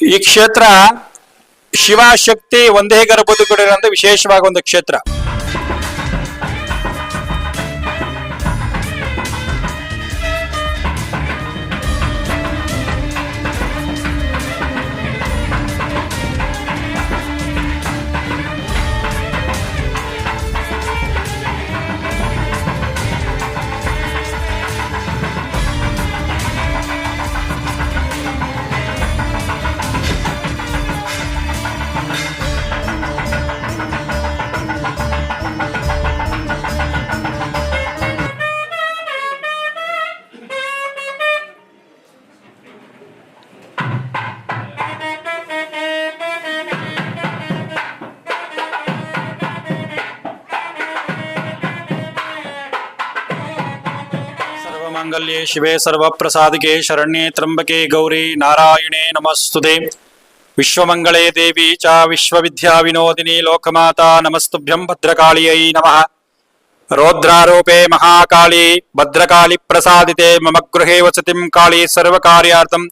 ಈ ಕ್ಷೇತ್ರ ಶಿವಶಕ್ತಿ ಒಂದೇ ಗರ್ಭದ ಅಂತ ವಿಶೇಷವಾಗಿ ಒಂದು ಕ್ಷೇತ್ರ. मंगल्ये शिवे सर्वप्रसादिके शरण्ये त्र्यम्बके गौरी नारायणे नमस्तुते। विश्वमंगले देवी च विश्वविद्याविनोदिनी लोकमाता नमस्तुभ्यं भद्रकाळ्यै नमः। रौद्रारोपे महाकाली भद्रकालिप्रसादिते मम गृहे वसतिं काली सर्वकार्यार्थं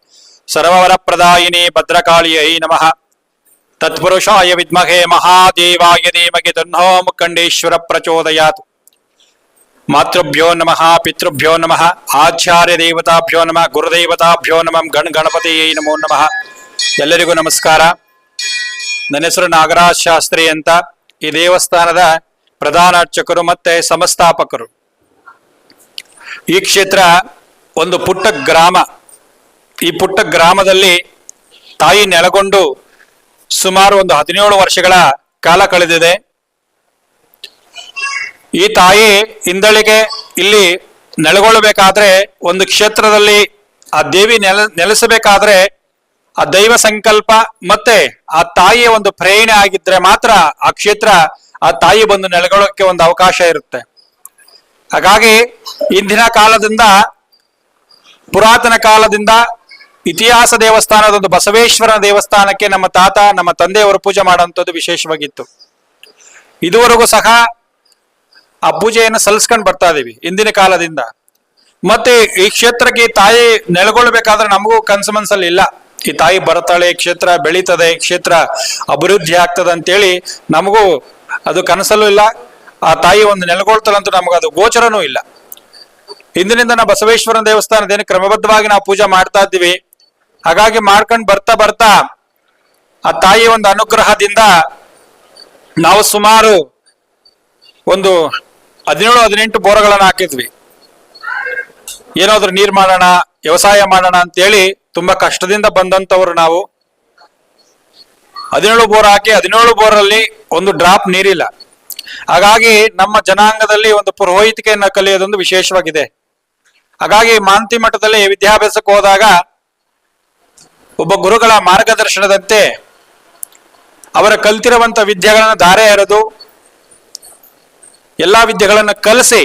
सर्ववरप्रदायिनी भद्रकाळ्यै नमः। तत्पुरुषाय विद्महे महादेवाय धीमहि तन्नो मुखण्डेश्वर प्रचोदयात्। ಮಾತೃಭ್ಯೋ ನಮಃ ಪಿತೃಭ್ಯೋ ನಮಃ ಆಚಾರ್ಯ ದೇವತಾಭ್ಯೋ ನಮಃ ಗುರುದೇವತಾಭ್ಯೋ ನಮಃ ಗಣ ಗಣಪತಿಯೇ ನಮೋ ನಮಃ ಎಲ್ಲರಿಗೂ ನಮಸ್ಕಾರ. ನನ್ನ ಹೆಸರು ನಾಗರಾಜ್ ಶಾಸ್ತ್ರಿ ಅಂತ ಈ ದೇವಸ್ಥಾನದ ಪ್ರಧಾನ ಅರ್ಚಕರು ಮತ್ತೆ ಸಂಸ್ಥಾಪಕರು. ಈ ಕ್ಷೇತ್ರ ಒಂದು ಪುಟ್ಟ ಗ್ರಾಮ. ಈ ಪುಟ್ಟ ಗ್ರಾಮದಲ್ಲಿ ತಾಯಿ ನೆಲೆಗೊಂಡು ಸುಮಾರು ಒಂದು ಹದಿನೇಳು ವರ್ಷಗಳ ಕಾಲ ಕಳೆದಿದೆ. ಈ ತಾಯಿ ಹಿಂದಳಿಗೆ ಇಲ್ಲಿ ನೆಲೆಗೊಳ್ಳಬೇಕಾದ್ರೆ ಒಂದು ಕ್ಷೇತ್ರದಲ್ಲಿ ಆ ದೇವಿ ನೆಲ, ನೆಲೆಸಬೇಕಾದ್ರೆ ಆ ದೈವ ಸಂಕಲ್ಪ ಮತ್ತೆ ಆ ತಾಯಿಯ ಒಂದು ಪ್ರೇರಣೆ ಆಗಿದ್ರೆ ಮಾತ್ರ ಆ ಕ್ಷೇತ್ರ ಆ ತಾಯಿ ಬಂದು ನೆಲೆಗೊಳ್ಳೋಕೆ ಒಂದು ಅವಕಾಶ ಇರುತ್ತೆ. ಹಾಗಾಗಿ ಇಂದಿನ ಕಾಲದಿಂದ, ಪುರಾತನ ಕಾಲದಿಂದ ಇತಿಹಾಸ ದೇವಸ್ಥಾನದ ಒಂದು ಬಸವೇಶ್ವರನ ದೇವಸ್ಥಾನಕ್ಕೆ ನಮ್ಮ ತಾತ, ನಮ್ಮ ತಂದೆಯವರು ಪೂಜೆ ಮಾಡುವಂಥದ್ದು ವಿಶೇಷವಾಗಿತ್ತು. ಇದುವರೆಗೂ ಸಹ ಆ ಪೂಜೆಯನ್ನು ಸಲ್ಲಿಸ್ಕೊಂಡು ಬರ್ತಾ ಇದೀವಿ ಇಂದಿನ ಕಾಲದಿಂದ. ಮತ್ತೆ ಈ ಕ್ಷೇತ್ರಕ್ಕೆ ತಾಯಿ ನೆಲೆಗೊಳ್ಬೇಕಾದ್ರೆ ನಮಗೂ ಕನ್ಸು ಮನ್ಸಲ್ಲಿ ಇಲ್ಲ. ಈ ತಾಯಿ ಬರ್ತಾಳೆ ಕ್ಷೇತ್ರ ಬೆಳೀತದೆ ಕ್ಷೇತ್ರ ಅಭಿವೃದ್ಧಿ ಆಗ್ತದೆ ಅಂತೇಳಿ ನಮಗೂ ಅದು ಕನಸಲ್ಲೂ ಇಲ್ಲ. ಆ ತಾಯಿ ಒಂದು ನೆಲೆಗೊಳ್ತಾಳಂತೂ ನಮ್ಗೆ ಅದು ಗೋಚರನೂ ಇಲ್ಲ. ಇಂದಿನಿಂದ ನಾವು ಬಸವೇಶ್ವರನ ದೇವಸ್ಥಾನದೇನು ಕ್ರಮಬದ್ಧವಾಗಿ ನಾವು ಪೂಜೆ ಮಾಡ್ತಾ ಇದ್ದೀವಿ. ಹಾಗಾಗಿ ಮಾಡ್ಕೊಂಡು ಬರ್ತಾ ಬರ್ತಾ ಆ ತಾಯಿಯ ಒಂದು ಅನುಗ್ರಹದಿಂದ ನಾವು ಸುಮಾರು ಒಂದು ಹದಿನೇಳು, ಹದಿನೆಂಟು ಬೋರ್ಗಳನ್ನು ಹಾಕಿದ್ವಿ. ಏನಾದ್ರೂ ನೀರ್ ಮಾಡೋಣ ವ್ಯವಸಾಯ ಮಾಡೋಣ ಅಂತೇಳಿ ತುಂಬಾ ಕಷ್ಟದಿಂದ ಬಂದಂತವ್ರು ನಾವು. ಹದಿನೇಳು ಬೋರ್ ಹಾಕಿ ಹದಿನೇಳು ಬೋರಲ್ಲಿ ಒಂದು ಡ್ರಾಪ್ ನೀರಿಲ್ಲ. ಹಾಗಾಗಿ ನಮ್ಮ ಜನಾಂಗದಲ್ಲಿ ಒಂದು ಪುರೋಹಿತಿಕೆಯನ್ನು ಕಲಿಯೋದೊಂದು ವಿಶೇಷವಾಗಿದೆ. ಹಾಗಾಗಿ ಮಾಂತಿ ಮಠದಲ್ಲಿ ವಿದ್ಯಾಭ್ಯಾಸಕ್ಕೆ ಹೋದಾಗ ಒಬ್ಬ ಗುರುಗಳ ಮಾರ್ಗದರ್ಶನದಂತೆ ಅವರ ಕಲ್ತಿರುವಂತ ವಿದ್ಯೆಗಳನ್ನು ಧಾರೆ ಎರೆದು ಎಲ್ಲಾ ವಿದ್ಯೆಗಳನ್ನು ಕಲಿಸಿ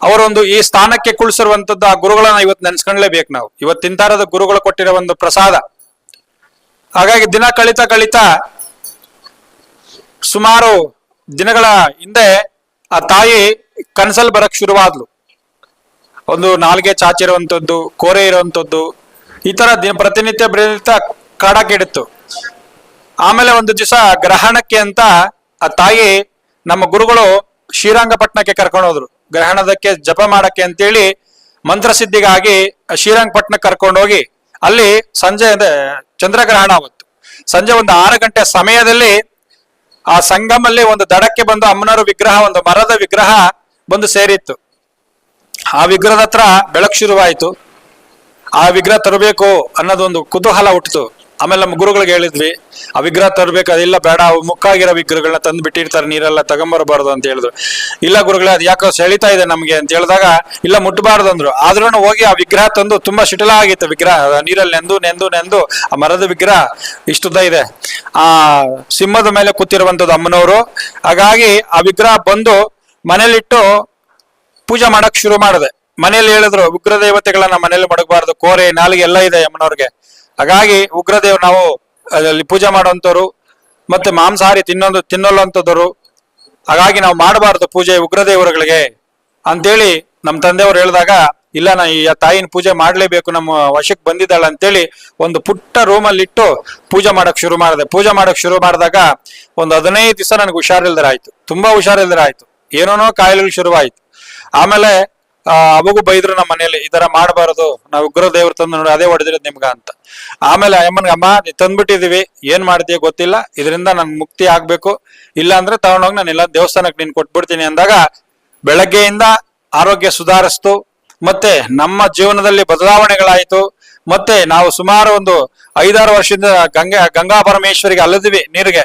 ಅವರೊಂದು ಈ ಸ್ಥಾನಕ್ಕೆ ಕುಳಿಸಿರುವಂತದ್ದು ಆ ಗುರುಗಳನ್ನ ಇವತ್ತು ನೆನ್ಸ್ಕೊಂಡ್ಲೇಬೇಕು ನಾವು. ಇವತ್ತು ತಿಂತಾರದ ಗುರುಗಳು ಕೊಟ್ಟಿರೋ ಒಂದು ಪ್ರಸಾದ. ಹಾಗಾಗಿ ದಿನ ಕಳಿತಾ ಕಳಿತಾ ಸುಮಾರು ದಿನಗಳ ಹಿಂದೆ ಆ ತಾಯಿ ಕನ್ಸಲ್ ಬರಕ್ ಶುರುವಾದ್ಲು. ಒಂದು ನಾಲ್ಗೆ ಚಾಚಿರುವಂಥದ್ದು ಕೋರೆ ಇರುವಂತದ್ದು, ಈ ತರ ಪ್ರತಿನಿತ್ಯ ಪ್ರತಿನಿತ್ಯ ಕಾಡಕ್ಕಿಡಿತ್ತು ಆಮೇಲೆ ಒಂದು ದಿವಸ ಗ್ರಹಣಕ್ಕೆ ಅಂತ ಆ ತಾಯಿ ನಮ್ಮ ಗುರುಗಳು ಶ್ರೀರಂಗಪಟ್ಟಣಕ್ಕೆ ಕರ್ಕೊಂಡು ಹೋದ್ರು. ಗ್ರಹಣದಕ್ಕೆ ಜಪ ಮಾಡಕ್ಕೆ ಅಂತೇಳಿ ಮಂತ್ರಸಿದ್ಧಿಗಾಗಿ ಕರ್ಕೊಂಡು ಹೋಗಿ, ಅಲ್ಲಿ ಸಂಜೆ ಚಂದ್ರಗ್ರಹಣ ಅವತ್ತು ಸಂಜೆ ಒಂದು ಆರು ಗಂಟೆ ಸಮಯದಲ್ಲಿ ಆ ಸಂಗಮಲ್ಲಿ ಒಂದು ದಡಕ್ಕೆ ಬಂದು ಅಮ್ಮನವರು ವಿಗ್ರಹ, ಒಂದು ಮರದ ವಿಗ್ರಹ ಬಂದು ಸೇರಿತ್ತು. ಆ ವಿಗ್ರಹದ ಹತ್ರ ಬೆಳಕು ಶುರುವಾಯಿತು. ಆ ವಿಗ್ರಹ ತರಬೇಕು ಅನ್ನೋದೊಂದು ಕುತೂಹಲ ಹುಟ್ಟಿತು. ಆಮೇಲೆ ನಮ್ಮ ಗುರುಗಳಿಗೆ ಹೇಳಿದ್ವಿ, ಆ ವಿಗ್ರಹ ತರಬೇಕು, ಅದಿಲ್ಲ ಬೇಡ ಮುಕ್ಕಾಗಿರೋ ವಿಗ್ರಹಗಳನ್ನ ತಂದು ಬಿಟ್ಟಿರ್ತಾರೆ ನೀರೆಲ್ಲ ತಗೊಂಬರಬಾರ್ದು ಅಂತ ಹೇಳಿದ್ರು. ಇಲ್ಲ ಗುರುಗಳೇ, ಅದು ಯಾಕೋ ಸೆಳಿತಾ ಇದೆ ನಮಗೆ ಅಂತ ಹೇಳಿದಾಗ, ಇಲ್ಲ ಮುಟ್ಟಬಾರ್ದು ಅಂದ್ರು. ಆದ್ರೂ ಹೋಗಿ ಆ ವಿಗ್ರಹ ತಂದು ತುಂಬಾ ಶಿಟಲ ಆಗಿತ್ತು ವಿಗ್ರಹ ನೀರಲ್ಲಿ ನೆಂದು ನೆಂದು ನೆಂದು, ಆ ಮರದ ವಿಗ್ರಹ, ಇಷ್ಟುದ್ದ ಇದೆ. ಆ ಸಿಂಹದ ಮೇಲೆ ಕೂತಿರುವಂತದ್ದು ಅಮ್ಮನವರು, ಹಾಗಾಗಿ ಆ ವಿಗ್ರಹ ಬಂದು ಮನೇಲಿಟ್ಟು ಪೂಜೆ ಮಾಡಕ್ ಶುರು ಮಾಡಿದೆ. ಮನೇಲಿ ಹೇಳಿದ್ರು, ಉಗ್ರ ದೇವತೆಗಳನ್ನ ಮನೇಲಿ ಮಡಗಬಾರ್ದು, ಕೋರೆ, ನಾಲಿಗೆ ಎಲ್ಲ ಇದೆ ಅಮ್ಮನವ್ರಿಗೆ. ಹಾಗಾಗಿ ಉಗ್ರದೇವ್ ನಾವು ಅಲ್ಲಿ ಪೂಜೆ ಮಾಡುವಂಥವ್ರು, ಮತ್ತೆ ಮಾಂಸಾಹಾರಿ ತಿನ್ನೊಂದು, ತಿನ್ನೋಲ್ಲಂಥದ್ದವರು, ಹಾಗಾಗಿ ನಾವು ಮಾಡಬಾರ್ದು ಪೂಜೆ ಉಗ್ರದೇವರುಗಳಿಗೆ. ಅಂತೇಳಿ ನಮ್ಮ ತಂದೆಯವರು ಹೇಳಿದಾಗ, ಇಲ್ಲ ನಾ ಈ ತಾಯಿನ ಪೂಜೆ ಮಾಡಲೇಬೇಕು, ನಮ್ಮ ವಶಕ್ಕೆ ಬಂದಿದ್ದಾಳೆ ಅಂತೇಳಿ ಒಂದು ಪುಟ್ಟ ರೂಮಲ್ಲಿ ಇಟ್ಟು ಪೂಜೆ ಮಾಡೋಕೆ ಶುರು ಮಾಡಿದೆ. ಪೂಜೆ ಮಾಡೋಕೆ ಶುರು ಮಾಡಿದಾಗ ಒಂದು ಹದಿನೈದು ದಿವಸ ನನಗೆ ಹುಷಾರಿಲ್ದರ ಆಯಿತು ತುಂಬಾ ಹುಷಾರಿಲ್ದರ ಆಯಿತು ಏನೇನೋ ಕಾಯಿಲೆಗಳು ಶುರುವಾಯಿತು. ಆಮೇಲೆ ಆ, ಅವಾಗೂ ಬೈದ್ರು ನಮ್ಮ ಮನೇಲಿ ಈ ತರ ಮಾಡಬಾರದು ನಾವು ಉಗ್ರ ದೇವ್ರ ತಂದು ನೋಡಿ ಅದೇ ಹೊಡೆದಿರೋದು ನಿಮ್ಗ ಅಂತ. ಆಮೇಲೆ ಅಮ್ಮನ್ಗೆ ಅಮ್ಮ ತಂದ್ಬಿಟ್ಟಿದೀವಿ ಏನ್ ಮಾಡ್ತೀಯ ಗೊತ್ತಿಲ್ಲ ಇದರಿಂದ ನನ್ ಮುಕ್ತಿ ಆಗ್ಬೇಕು ಇಲ್ಲ ಅಂದ್ರೆ ತಗೊಂಡೋಗಿ ನಾನು ಇಲ್ಲ ದೇವಸ್ಥಾನಕ್ಕೆ ನೀನ್ ಕೊಟ್ಬಿಡ್ತೀನಿ ಅಂದಾಗ ಬೆಳಗ್ಗೆಯಿಂದ ಆರೋಗ್ಯ ಸುಧಾರಿಸ್ತು. ಮತ್ತೆ ನಮ್ಮ ಜೀವನದಲ್ಲಿ ಬದಲಾವಣೆಗಳಾಯಿತು. ಮತ್ತೆ ನಾವು ಸುಮಾರು ಒಂದು ಐದಾರು ವರ್ಷದಿಂದ ಗಂಗಾ ಗಂಗಾ ಪರಮೇಶ್ವರಿಗೆ ಅಲ್ಲದಿವಿ ನೀರಿಗೆ.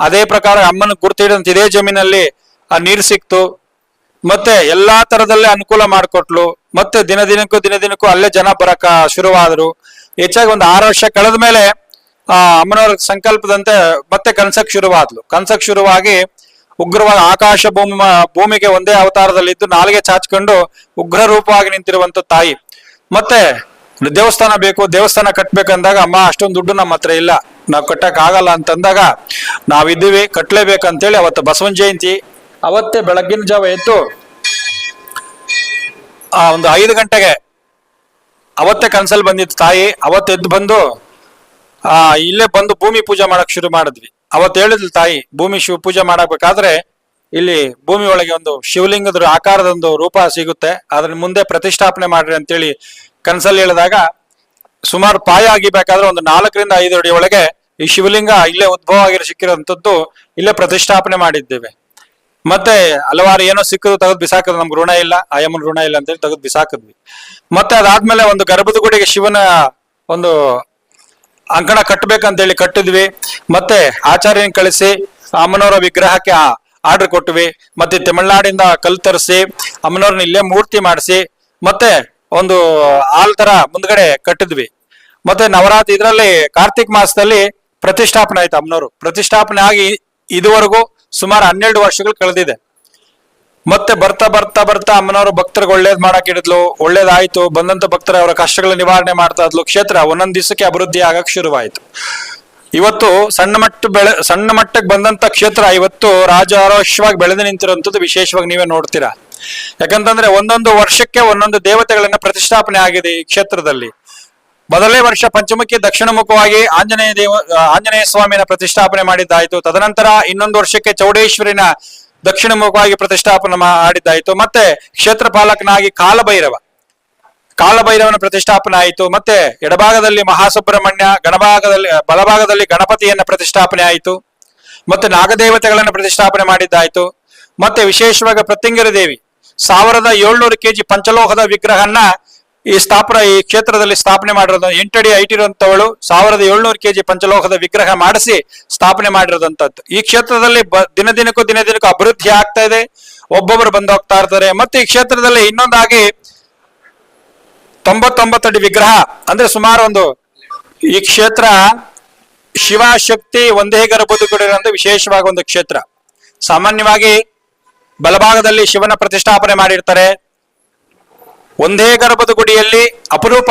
ಅದೇ ಪ್ರಕಾರ ಅಮ್ಮನ ಗುರ್ತಿಡಂತ ಇದೇ ಜಮೀನಲ್ಲಿ ಆ ನೀರು ಸಿಕ್ತು. ಮತ್ತೆ ಎಲ್ಲಾ ತರದಲ್ಲೇ ಅನುಕೂಲ ಮಾಡಿಕೊಟ್ಲು. ಮತ್ತೆ ದಿನ ದಿನಕ್ಕೂ ದಿನ ದಿನಕ್ಕೂ ಅಲ್ಲೇ ಜನ ಬರಕ ಶುರುವಾದ್ರು. ಹೆಚ್ಚಾಗಿ ಒಂದು ಆರು ವರ್ಷ ಕಳೆದ ಮೇಲೆ, ಆ, ಅಮ್ಮನವರ ಸಂಕಲ್ಪದಂತೆ ಮತ್ತೆ ಕನ್ಸಕ್ ಶುರುವಾದ್ಲು. ಕನ್ಸಕ್ ಶುರುವಾಗಿ ಉಗ್ರವಾದ ಆಕಾಶ ಭೂಮಿ, ಭೂಮಿಗೆ ಒಂದೇ ಅವತಾರದಲ್ಲಿದ್ದು ನಾಲ್ಗೆ ಚಾಚ್ಕೊಂಡು ಉಗ್ರ ರೂಪವಾಗಿ ನಿಂತಿರುವಂತ ತಾಯಿ. ಮತ್ತೆ ದೇವಸ್ಥಾನ ಬೇಕು, ದೇವಸ್ಥಾನ ಕಟ್ಬೇಕಂದಾಗ ಅಮ್ಮ ಅಷ್ಟೊಂದು ದುಡ್ಡು ನಮ್ಮ ಹತ್ರ ಇಲ್ಲ. ನಾವು ಕಟ್ಟಕ್ ಆಗಲ್ಲ ಅಂತಂದಾಗ ನಾವಿದ್ದೀವಿ, ಕಟ್ಲೇಬೇಕಂತೇಳಿ ಅವತ್ತು ಬಸವನ ಜಯಂತಿ ಅವತ್ತೇ ಬೆಳಗ್ಗಿನ ಜಾವ ಎದ್ದು ಆ ಒಂದು ಐದು ಗಂಟೆಗೆ ಅವತ್ತೇ ಕನ್ಸಲ್ ಬಂದಿತ್ತು ತಾಯಿ. ಅವತ್ತೆದ್ದು ಬಂದು, ಆ, ಇಲ್ಲೇ ಬಂದು ಭೂಮಿ ಪೂಜೆ ಮಾಡಕ್ ಶುರು ಮಾಡಿದ್ವಿ. ಅವತ್ತು ಹೇಳಿದ್ಲು ತಾಯಿ, ಭೂಮಿ ಶಿವ ಪೂಜೆ ಮಾಡಬೇಕಾದ್ರೆ ಇಲ್ಲಿ ಭೂಮಿ ಒಳಗೆ ಒಂದು ಶಿವಲಿಂಗದ ಆಕಾರದ ಒಂದು ರೂಪ ಸಿಗುತ್ತೆ. ಅದ್ರ ಮುಂದೆ ಪ್ರತಿಷ್ಠಾಪನೆ ಮಾಡ್ರಿ ಅಂತೇಳಿ ಕನ್ಸಲ್ ಹೇಳಿದಾಗ ಸುಮಾರು ಪಾಯ ಆಗಿಬೇಕಾದ್ರೆ ಒಂದು ನಾಲ್ಕರಿಂದ ಐದು ಅಡಿ ಒಳಗೆ ಈ ಶಿವಲಿಂಗ ಇಲ್ಲೇ ಉದ್ಭವ ಆಗಿರೋ ಸಿಕ್ಕಿರೋಂಥದ್ದು ಇಲ್ಲೇ ಪ್ರತಿಷ್ಠಾಪನೆ ಮಾಡಿದ್ದೇವೆ. ಮತ್ತೆ ಹಲವಾರು ಏನೋ ಸಿಕ್ಕದು ತೆಗೆದು ಬಿಸಾಕದ್ ನಮ್ಗೆ ಋಣ ಇಲ್ಲ, ಆಯಮ್ಮನ ಋಣ ಇಲ್ಲ ಅಂತೇಳಿ ತೆಗೆದು ಬಿಸಾಕಿದ್ವಿ. ಮತ್ತೆ ಅದಾದ್ಮೇಲೆ ಒಂದು ಗರ್ಭದ ಗುಡಿಗೆ ಶಿವನ ಒಂದು ಅಂಕಣ ಕಟ್ಟಬೇಕಂತೇಳಿ ಕಟ್ಟಿದ್ವಿ. ಮತ್ತೆ ಆಚಾರ್ಯನ ಕಳಿಸಿ ಅಮ್ಮನವರ ವಿಗ್ರಹಕ್ಕೆ ಆರ್ಡರ್ ಕೊಟ್ವಿ. ಮತ್ತೆ ತಮಿಳ್ನಾಡಿಂದ ಕಲ್ ತರಿಸಿ, ಅಮ್ಮನವ್ರನ್ನ ಇಲ್ಲೇ ಮೂರ್ತಿ ಮಾಡಿಸಿ, ಮತ್ತೆ ಒಂದು ಹಾಲ್ ತರ ಮುಂದ್ಗಡೆ ಕಟ್ಟಿದ್ವಿ. ಮತ್ತೆ ನವರಾತ್ರಿ ಇದರಲ್ಲಿ ಕಾರ್ತಿಕ್ ಮಾಸದಲ್ಲಿ ಪ್ರತಿಷ್ಠಾಪನೆ ಆಯ್ತು ಅಮ್ಮನವರು. ಪ್ರತಿಷ್ಠಾಪನೆ ಆಗಿ ಇದುವರೆಗೂ ಸುಮಾರು ಹನ್ನೆರಡು ವರ್ಷಗಳು ಕಳೆದಿದೆ. ಮತ್ತೆ ಬರ್ತಾ ಬರ್ತಾ ಬರ್ತಾ ಅಮ್ಮನವರು ಭಕ್ತರಿಗೆ ಒಳ್ಳೇದ್ ಮಾಡಕ್ ಹಿಡಿದ್ಲು ಒಳ್ಳೇದಾಯ್ತು, ಬಂದಂತ ಭಕ್ತರ ಅವರ ಕಷ್ಟಗಳ ನಿವಾರಣೆ ಮಾಡ್ತಾ ಇದ್ಲು. ಕ್ಷೇತ್ರ ಒಂದೊಂದ್ ದಿವಸಕ್ಕೆ ಅಭಿವೃದ್ಧಿ ಆಗಕ್ ಶುರುವಾಯ್ತು. ಇವತ್ತು ಸಣ್ಣ ಮಟ್ಟ ಬೆಳೆ, ಸಣ್ಣ ಮಟ್ಟಕ್ಕೆ ಬಂದಂತ ಕ್ಷೇತ್ರ ಇವತ್ತು ರಾಜಾರೋಷವಾಗಿ ಬೆಳೆದು ನಿಂತಿರುವಂತದ್ದು ವಿಶೇಷವಾಗಿ ನೀವೇ ನೋಡ್ತೀರಾ. ಯಾಕಂತಂದ್ರೆ ಒಂದೊಂದು ವರ್ಷಕ್ಕೆ ಒಂದೊಂದು ದೇವತೆಗಳನ್ನ ಪ್ರತಿಷ್ಠಾಪನೆ ಆಗಿದೆ ಈ ಕ್ಷೇತ್ರದಲ್ಲಿ. ಮೊದಲನೇ ವರ್ಷ ಪಂಚಮುಖಿ ದಕ್ಷಿಣ ಮುಖವಾಗಿ ಆಂಜನೇಯ ದೇವ ಆಂಜನೇಯ ಸ್ವಾಮಿನ ಪ್ರತಿಷ್ಠಾಪನೆ ಮಾಡಿದ್ದಾಯಿತು. ತದನಂತರ ಇನ್ನೊಂದು ವರ್ಷಕ್ಕೆ ಚೌಡೇಶ್ವರಿನ ದಕ್ಷಿಣ ಮುಖವಾಗಿ ಪ್ರತಿಷ್ಠಾಪನೆ ಮಾಡಿದ್ದಾಯಿತು. ಮತ್ತೆ ಕ್ಷೇತ್ರ ಪಾಲಕನಾಗಿ ಕಾಲಭೈರವ. ಕಾಲಭೈರವನ ಪ್ರತಿಷ್ಠಾಪನೆ ಆಯಿತು. ಮತ್ತೆ ಎಡಭಾಗದಲ್ಲಿ ಮಹಾಸುಬ್ರಹ್ಮಣ್ಯ, ಗಣಭಾಗದಲ್ಲಿ ಬಲಭಾಗದಲ್ಲಿ ಗಣಪತಿಯನ್ನ ಪ್ರತಿಷ್ಠಾಪನೆ ಆಯಿತು. ಮತ್ತೆ ನಾಗದೇವತೆಗಳನ್ನು ಪ್ರತಿಷ್ಠಾಪನೆ ಮಾಡಿದ್ದಾಯಿತು. ಮತ್ತೆ ವಿಶೇಷವಾಗಿ ಪ್ರತ್ಯಂಗಿರ ದೇವಿ ಸಾವಿರದ ಏಳ್ನೂರು ಕೆಜಿ ಪಂಚಲೋಹದ ವಿಗ್ರಹನ್ನ ಈ ಸ್ಥಾಪನ, ಈ ಕ್ಷೇತ್ರದಲ್ಲಿ ಸ್ಥಾಪನೆ ಮಾಡಿರೋದು ಎಂಟಡಿ ಐಟಿ ಇರುವಂತವಳು ಸಾವಿರದ ಏಳ್ನೂರು ಕೆಜಿ ಪಂಚಲೋಹದ ವಿಗ್ರಹ ಮಾಡಿಸಿ ಸ್ಥಾಪನೆ ಮಾಡಿರೋದಂಥದ್ದು ಈ ಕ್ಷೇತ್ರದಲ್ಲಿ ದಿನ ದಿನಕ್ಕೂ ದಿನ ದಿನಕ್ಕೂ ಅಭಿವೃದ್ಧಿ ಆಗ್ತಾ ಇದೆ. ಒಬ್ಬೊಬ್ಬರು ಬಂದು ಹೋಗ್ತಾ ಇರ್ತಾರೆ. ಮತ್ತೆ ಈ ಕ್ಷೇತ್ರದಲ್ಲಿ ಇನ್ನೊಂದಾಗಿ ತೊಂಬತ್ತೊಂಬತ್ತು ಅಡಿ ವಿಗ್ರಹ, ಅಂದ್ರೆ ಸುಮಾರು ಒಂದು ಈ ಕ್ಷೇತ್ರ ಶಿವ ಶಕ್ತಿ ಒಂದೇ ಗರ್ಭದುಗುಡಿರಂತ ವಿಶೇಷವಾಗಿ ಒಂದು ಕ್ಷೇತ್ರ. ಸಾಮಾನ್ಯವಾಗಿ ಬಲಭಾಗದಲ್ಲಿ ಶಿವನ ಪ್ರತಿಷ್ಠಾಪನೆ ಮಾಡಿರ್ತಾರೆ. ಒಂದೇ ಗರ್ಭದ ಗುಡಿಯಲ್ಲಿ ಅಪರೂಪ,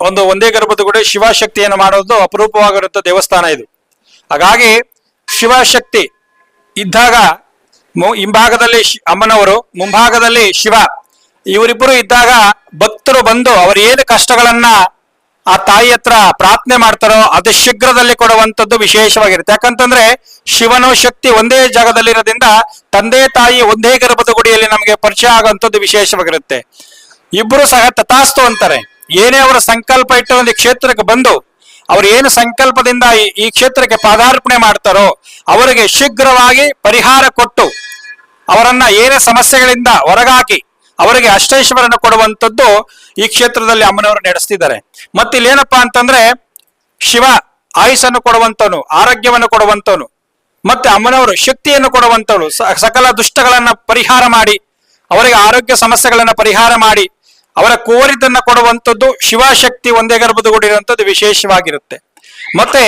ಒಂದು ಒಂದೇ ಗರ್ಭದ ಗುಡಿ ಶಿವಶಕ್ತಿಯನ್ನು ಮಾಡೋದು ಅಪರೂಪವಾಗಿರುತ್ತೆ ದೇವಸ್ಥಾನ ಇದು. ಹಾಗಾಗಿ ಶಿವಶಕ್ತಿ ಇದ್ದಾಗ ಹಿಂಭಾಗದಲ್ಲಿ ಅಮ್ಮನವರು, ಮುಂಭಾಗದಲ್ಲಿ ಶಿವ, ಇವರಿಬ್ಬರು ಇದ್ದಾಗ ಭಕ್ತರು ಬಂದು ಅವರ ಏನು ಕಷ್ಟಗಳನ್ನ ಆ ತಾಯಿ ಹತ್ರ ಪ್ರಾರ್ಥನೆ ಮಾಡ್ತಾರೋ ಅದು ಶೀಘ್ರದಲ್ಲಿ ಕೊಡುವಂಥದ್ದು ವಿಶೇಷವಾಗಿರುತ್ತೆ. ಯಾಕಂತಂದ್ರೆ ಶಿವನು ಶಕ್ತಿ ಒಂದೇ ಜಾಗದಲ್ಲಿರೋದ್ರಿಂದ ತಂದೆ ತಾಯಿ ಒಂದೇ ಗರ್ಭದ ಗುಡಿಯಲ್ಲಿ ನಮಗೆ ಪರಿಚಯ ಆಗುವಂಥದ್ದು ವಿಶೇಷವಾಗಿರುತ್ತೆ. ಇಬ್ರು ಸಹ ತಥಾಸ್ತು ಅಂತಾರೆ. ಏನೇ ಅವರ ಸಂಕಲ್ಪ ಇಟ್ಟು ಒಂದು ಕ್ಷೇತ್ರಕ್ಕೆ ಬಂದು ಅವರು ಏನು ಸಂಕಲ್ಪದಿಂದ ಈ- ಕ್ಷೇತ್ರಕ್ಕೆ ಪಾದಾರ್ಪಣೆ ಮಾಡ್ತಾರೋ ಅವರಿಗೆ ಶೀಘ್ರವಾಗಿ ಪರಿಹಾರ ಕೊಟ್ಟು ಅವರನ್ನ ಏನೇ ಸಮಸ್ಯೆಗಳಿಂದ ಹೊರಗಾಕಿ ಅವರಿಗೆ ಅಷ್ಟೈಶ್ವರನ್ನು ಕೊಡುವಂಥದ್ದು ಈ ಕ್ಷೇತ್ರದಲ್ಲಿ ಅಮ್ಮನವರು ನಡೆಸ್ತಿದ್ದಾರೆ. ಮತ್ತೆ ಇಲ್ಲೇನಪ್ಪಾ ಅಂತಂದ್ರೆ ಶಿವ ಆಯುಸ್ಸನ್ನು ಕೊಡುವಂತವನು ಆರೋಗ್ಯವನ್ನು ಕೊಡುವಂತವನು ಮತ್ತೆ ಅಮ್ಮನವರು ಶಕ್ತಿಯನ್ನು ಕೊಡುವಂತವಳು ಸಕಲ ದುಷ್ಟಗಳನ್ನ ಪರಿಹಾರ ಮಾಡಿ, ಅವರಿಗೆ ಆರೋಗ್ಯ ಸಮಸ್ಯೆಗಳನ್ನ ಪರಿಹಾರ ಮಾಡಿ ಅವರ ಕೋರಿದ್ದನ್ನ ಕೊಡುವಂಥದ್ದು ಶಿವಶಕ್ತಿ ಒಂದೇ ಗರ್ಭದಗೊಂಡಿರುವಂಥದ್ದು ವಿಶೇಷವಾಗಿರುತ್ತೆ. ಮತ್ತೆ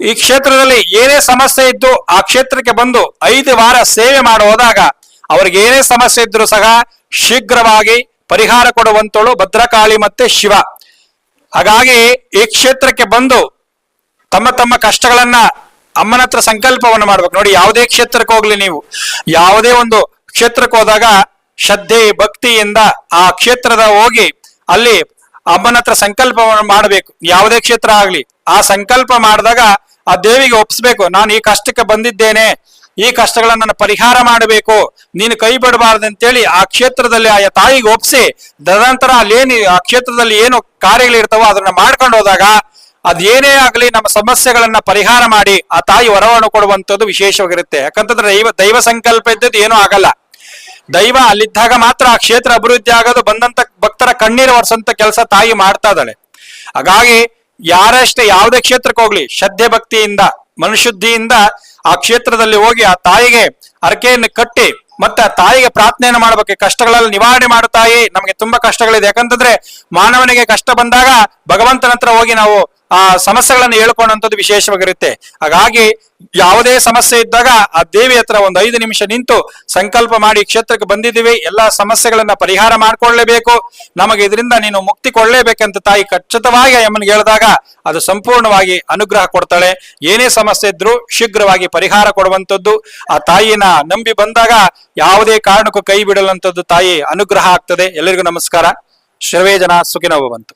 ಈ ಕ್ಷೇತ್ರದಲ್ಲಿ ಏನೇ ಸಮಸ್ಯೆ ಇದ್ದು ಆ ಕ್ಷೇತ್ರಕ್ಕೆ ಬಂದು ಐದು ವಾರ ಸೇವೆ ಮಾಡಿ ಹೋದಾಗ ಅವ್ರಿಗೆ ಏನೇ ಸಮಸ್ಯೆ ಇದ್ರೂ ಸಹ ಶೀಘ್ರವಾಗಿ ಪರಿಹಾರ ಕೊಡುವಂತಳು ಭದ್ರಕಾಳಿ ಮತ್ತೆ ಶಿವ. ಹಾಗಾಗಿ ಈ ಕ್ಷೇತ್ರಕ್ಕೆ ಬಂದು ತಮ್ಮ ತಮ್ಮ ಕಷ್ಟಗಳನ್ನ ಅಮ್ಮನ ಹತ್ರ ಸಂಕಲ್ಪವನ್ನು ಮಾಡ್ಬೇಕು. ನೋಡಿ, ಯಾವುದೇ ಕ್ಷೇತ್ರಕ್ಕೆ ಹೋಗ್ಲಿ ನೀವು. ಯಾವುದೇ ಒಂದು ಕ್ಷೇತ್ರಕ್ಕೆ ಹೋದಾಗ ಶ್ರದ್ಧೆ, ಭಕ್ತಿಯಿಂದ ಆ ಕ್ಷೇತ್ರದ ಹೋಗಿ ಅಲ್ಲಿ ಅಮ್ಮನ ಹತ್ರ ಸಂಕಲ್ಪವನ್ನು ಮಾಡಬೇಕು. ಯಾವುದೇ ಕ್ಷೇತ್ರ ಆಗ್ಲಿ. ಆ ಸಂಕಲ್ಪ ಮಾಡಿದಾಗ ಆ ದೇವಿಗೆ ಒಪ್ಪಿಸ್ಬೇಕು ನಾನು ಈ ಕಷ್ಟಕ್ಕೆ ಬಂದಿದ್ದೇನೆ. ಈ ಕಷ್ಟಗಳನ್ನ ನಾನು ಪರಿಹಾರ ಮಾಡಬೇಕು. ನೀನು ಕೈ ಬಿಡಬಾರ್ದು ಅಂತೇಳಿ ಆ ಕ್ಷೇತ್ರದಲ್ಲಿ ಆ ತಾಯಿಗೆ ಒಪ್ಸಿ, ತದನಂತರ ಅಲ್ಲೇನು ಆ ಕ್ಷೇತ್ರದಲ್ಲಿ ಏನು ಕಾರ್ಯಗಳಿರ್ತಾವೋ ಅದನ್ನ ಮಾಡ್ಕೊಂಡು ಹೋದಾಗ ಅದೇನೇ ಆಗಲಿ ನಮ್ಮ ಸಮಸ್ಯೆಗಳನ್ನ ಪರಿಹಾರ ಮಾಡಿ ಆ ತಾಯಿ ವರವನ್ನು ಕೊಡುವಂತದ್ದು ವಿಶೇಷವಾಗಿರುತ್ತೆ. ಯಾಕಂತಂದ್ರೆ ದೈವ ದೈವ ಸಂಕಲ್ಪ ಇದ್ದದ್ದು ಏನೂ ಆಗಲ್ಲ. ದೈವ ಅಲ್ಲಿದ್ದಾಗ ಮಾತ್ರ ಆ ಕ್ಷೇತ್ರ ಅಭಿವೃದ್ಧಿ ಆಗೋದು, ಬಂದಂತ ಭಕ್ತರ ಕಣ್ಣೀರು ಒರೆಸಂತ ಕೆಲಸ ತಾಯಿ ಮಾಡ್ತಾ ಇದ್ದಾಳೆ. ಹಾಗಾಗಿ ಯಾರಷ್ಟೇ ಯಾವುದೇ ಕ್ಷೇತ್ರಕ್ಕೆ ಹೋಗ್ಲಿ, ಶ್ರದ್ಧೆ ಭಕ್ತಿಯಿಂದ, ಮನುಶುದ್ಧಿಯಿಂದ ಆ ಕ್ಷೇತ್ರದಲ್ಲಿ ಹೋಗಿ ಆ ತಾಯಿಗೆ ಅರಕೆಯನ್ನು ಕಟ್ಟಿ, ಮತ್ತೆ ತಾಯಿಗೆ ಪ್ರಾರ್ಥನೆಯನ್ನು ಮಾಡಬೇಕು. ಕಷ್ಟಗಳಲ್ಲಿ ನಿವಾರಣೆ ಮಾಡು ತಾಯಿ. ನಮಗೆ ತುಂಬಾ ಕಷ್ಟಗಳಿದೆ. ಯಾಕಂತಂದ್ರೆ ಮಾನವನಿಗೆ ಕಷ್ಟ ಬಂದಾಗ ಭಗವಂತನ ಹತ್ರ ಹೋಗಿ ನಾವು ಆ ಸಮಸ್ಯೆಗಳನ್ನು ಹೇಳ್ಕೊಂಡಂಥದ್ದು ವಿಶೇಷವಾಗಿರುತ್ತೆ. ಹಾಗಾಗಿ ಯಾವುದೇ ಸಮಸ್ಯೆ ಇದ್ದಾಗ ಆ ದೇವಿ ಹತ್ರ ಒಂದು ಐದು ನಿಮಿಷ ನಿಂತು ಸಂಕಲ್ಪ ಮಾಡಿ ಕ್ಷೇತ್ರಕ್ಕೆ ಬಂದಿದ್ದೀವಿ, ಎಲ್ಲಾ ಸಮಸ್ಯೆಗಳನ್ನ ಪರಿಹಾರ ಮಾಡ್ಕೊಳ್ಳೇಬೇಕು, ನಮಗೆ ಇದರಿಂದ ನೀನು ಮುಕ್ತಿ ಕೊಳ್ಳೇಬೇಕಂತ ತಾಯಿ ಖಚಿತವಾಗಿ ಅಮ್ಮನಿಗೆ ಹೇಳಿದಾಗ ಅದು ಸಂಪೂರ್ಣವಾಗಿ ಅನುಗ್ರಹ ಕೊಡ್ತಾಳೆ. ಏನೇ ಸಮಸ್ಯೆ ಇದ್ರೂ ಶೀಘ್ರವಾಗಿ ಪರಿಹಾರ ಕೊಡುವಂಥದ್ದು. ಆ ತಾಯಿನ ನಂಬಿ ಬಂದಾಗ ಯಾವುದೇ ಕಾರಣಕ್ಕೂ ಕೈ ಬಿಡಲಂತದ್ದು ತಾಯಿ ಅನುಗ್ರಹ ಆಗ್ತದೆ. ಎಲ್ಲರಿಗೂ ನಮಸ್ಕಾರ. ಶ್ರವೇ ಜನ ಭವಂತು